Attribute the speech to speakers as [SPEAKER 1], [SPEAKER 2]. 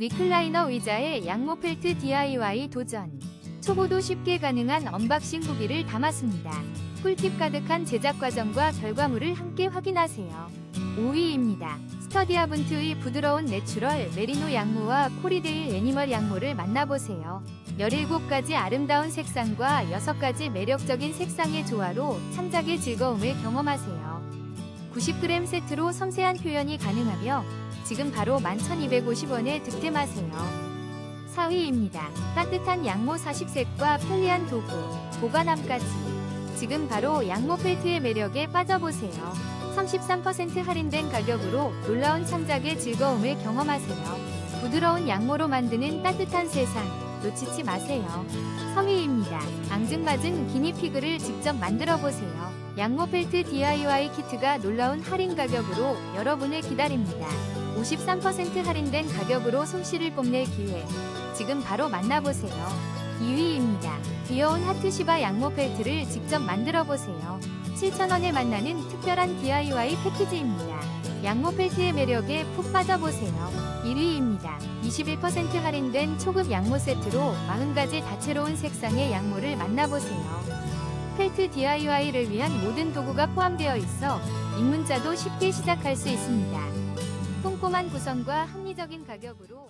[SPEAKER 1] 리클라이너 의자에 양모 펠트 DIY 도전. 초보도 쉽게 가능한 언박싱 후기를 담았습니다. 꿀팁 가득한 제작 과정과 결과물을 함께 확인하세요. 5위입니다. 스터디아분트의 부드러운 내추럴 메리노 양모와 코리데일 애니멀 양모를 만나보세요. 17가지 아름다운 색상과 6가지 매력적인 색상의 조화로 창작의 즐거움을 경험하세요. 90g 세트로 섬세한 표현이 가능하며 지금 바로 11,250원에 득템하세요. 4위입니다. 따뜻한 양모 40색과 편리한 도구, 보관함까지. 지금 바로 양모 펠트의 매력에 빠져보세요. 33% 할인된 가격으로 놀라운 창작의 즐거움을 경험하세요. 부드러운 양모로 만드는 따뜻한 세상, 놓치지 마세요. 3위입니다. 앙증맞은 기니피그를 직접 만들어 보세요. 양모 펠트 DIY 키트가 놀라운 할인 가격으로 여러분을 기다립니다. 53% 할인된 가격으로 솜씨를 뽐낼 기회. 지금 바로 만나보세요. 2위입니다. 귀여운 하트시바 양모 펠트를 직접 만들어 보세요. 7,000원에 만나는 특별한 DIY 패키지입니다. 양모 펠트의 매력에 푹 빠져보세요. 1위입니다. 21% 할인된 초급 양모 세트로 40가지 다채로운 색상의 양모를 만나보세요. 펠트 DIY를 위한 모든 도구가 포함되어 있어 입문자도 쉽게 시작할 수 있습니다. 꼼꼼한 구성과 합리적인 가격으로